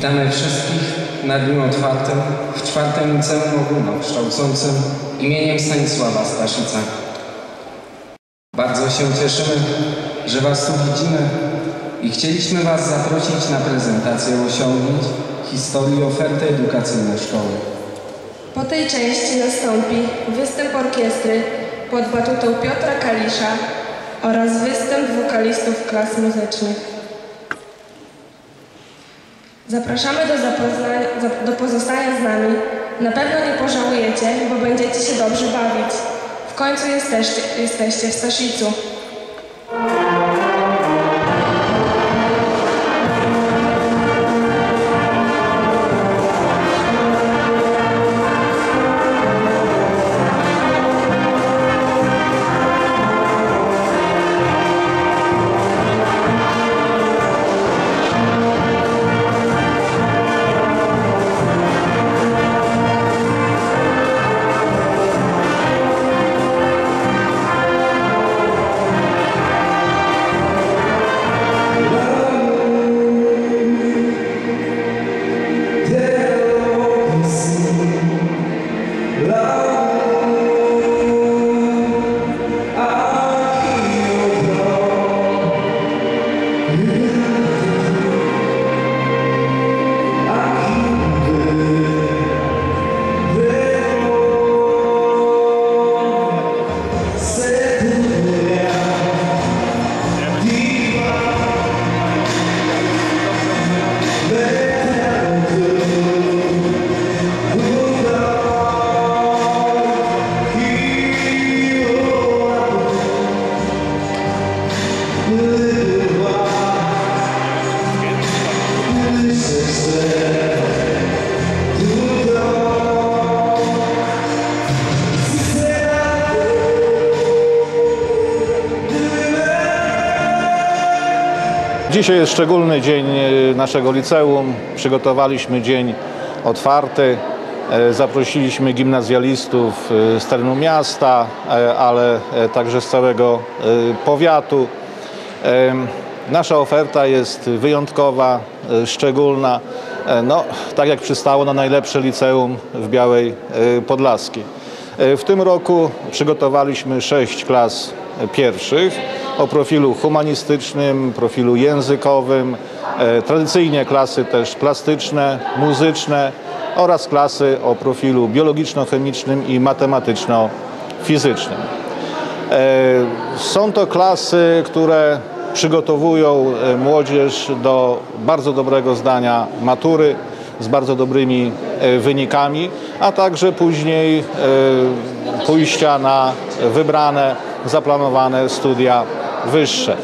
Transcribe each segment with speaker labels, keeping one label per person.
Speaker 1: Witamy wszystkich na Dniu Otwartym w czwartym liceum ogólnokształcącym imieniem Stanisława Staszica. Bardzo się cieszymy, że Was tu widzimy i chcieliśmy Was zaprosić na prezentację osiągnięć historii oferty edukacyjnej szkoły.
Speaker 2: Po tej części nastąpi występ orkiestry pod batutą Piotra Kalisza oraz występ wokalistów klas muzycznych. Zapraszamy do, do pozostania z nami. Na pewno nie pożałujecie, bo będziecie się dobrze bawić. W końcu jesteście, jesteście w Staszicu.
Speaker 3: Dzisiaj jest szczególny dzień e, naszego liceum. Przygotowaliśmy dzień otwarty. E, Zaprosiliśmy gimnazjalistów e, z terenu miasta, ale także z całego powiatu. Nasza oferta jest wyjątkowa, szczególna, no, tak jak przystało na najlepsze liceum w Białej Podlaskiej. E, W tym roku przygotowaliśmy sześć klas pierwszych o profilu humanistycznym, profilu językowym, e, tradycyjnie klasy też plastyczne, muzyczne oraz klasy o profilu biologiczno-chemicznym i matematyczno-fizycznym. E, Są to klasy, które przygotowują młodzież do bardzo dobrego zdania matury z bardzo dobrymi wynikami, a także później e, pójścia na wybrane, zaplanowane studia wyższe.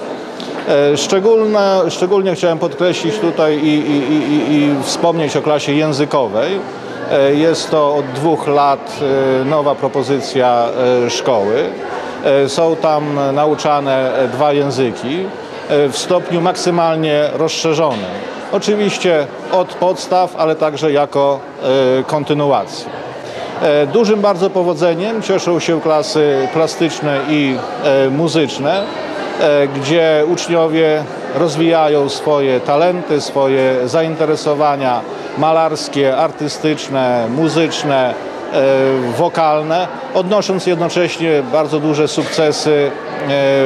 Speaker 3: E, Szczególne, szczególnie chciałem podkreślić tutaj i, i, i, i wspomnieć o klasie językowej. E, Jest to od dwóch lat nowa propozycja szkoły. Są tam nauczane dwa języki w stopniu maksymalnie rozszerzonym. Oczywiście od podstaw, ale także jako e, kontynuacji. E, Dużym bardzo powodzeniem cieszą się klasy plastyczne i e, muzyczne, gdzie uczniowie rozwijają swoje talenty, swoje zainteresowania malarskie, artystyczne, muzyczne, wokalne, odnosząc jednocześnie bardzo duże sukcesy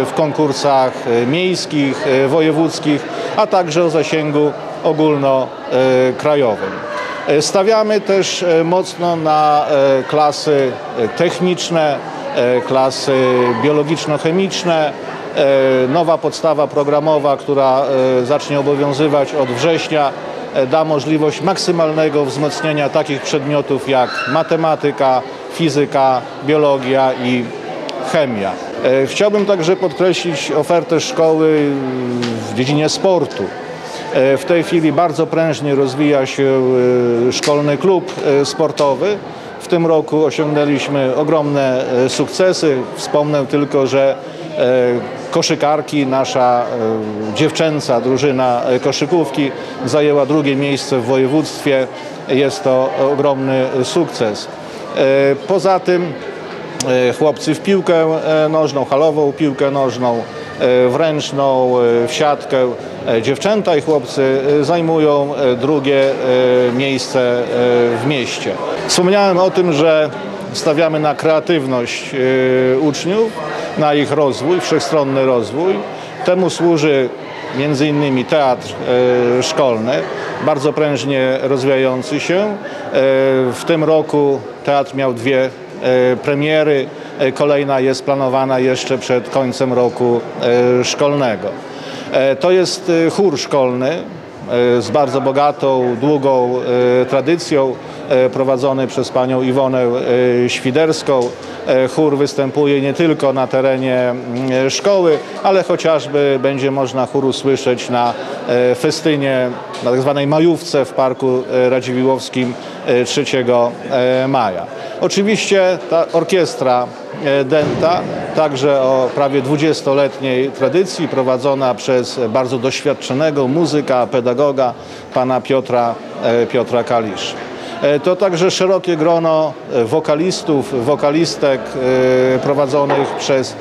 Speaker 3: w konkursach miejskich, wojewódzkich, a także o zasięgu ogólnokrajowym. E, Stawiamy też e, mocno na e, klasy techniczne, klasy biologiczno-chemiczne. Nowa podstawa programowa, która zacznie obowiązywać od września, da możliwość maksymalnego wzmocnienia takich przedmiotów jak matematyka, fizyka, biologia i chemia. Chciałbym także podkreślić ofertę szkoły w dziedzinie sportu. E, W tej chwili bardzo prężnie rozwija się e, szkolny klub e, sportowy. W tym roku osiągnęliśmy ogromne sukcesy. Wspomnę tylko, że koszykarki, nasza dziewczęca drużyna koszykówki zajęła drugie miejsce w województwie. Jest to ogromny sukces. Poza tym chłopcy w piłkę nożną, halową piłkę nożną, w ręczną, e, w siatkę. E, Dziewczęta i chłopcy e, zajmują e, drugie e, miejsce e, w mieście. Wspomniałem o tym, że stawiamy na kreatywność e, uczniów, na ich rozwój, wszechstronny rozwój. Temu służy między innymi teatr e, szkolny, bardzo prężnie rozwijający się. E, w tym roku teatr miał dwie e, premiery, e, kolejna jest planowana jeszcze przed końcem roku e, szkolnego. E, to jest e, chór szkolny, e, z bardzo bogatą, długą e, tradycją, e, prowadzony przez panią Iwonę e, Świderską. E, Chór występuje nie tylko na terenie mm, szkoły, ale chociażby będzie można chór usłyszeć na e, festynie, na tak zwanej majówce w Parku e, Radziwiłłowskim e, 3 e, maja. Oczywiście ta orkiestra e, Denta, także o prawie 20-letniej tradycji, prowadzona przez bardzo doświadczonego muzyka, pedagoga, pana Piotra, e, Piotra Kalisz. E, To także szerokie grono wokalistów, wokalistek prowadzonych przez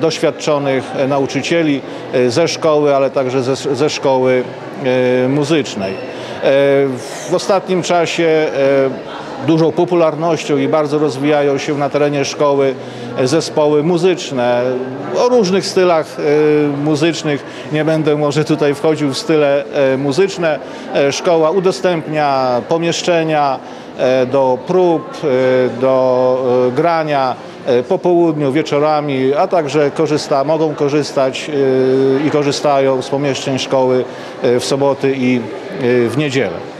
Speaker 3: doświadczonych nauczycieli ze szkoły, ale także ze, ze szkoły muzycznej. W ostatnim czasie dużą popularnością i bardzo rozwijają się na terenie szkoły zespoły muzyczne o różnych stylach e, muzycznych. Nie będę może tutaj wchodził w style e, muzyczne. E, Szkoła udostępnia pomieszczenia e, do prób, e, do e, grania e, po południu, wieczorami, a także korzysta, mogą korzystać e, i korzystają z pomieszczeń szkoły e, w soboty i e, w niedzielę.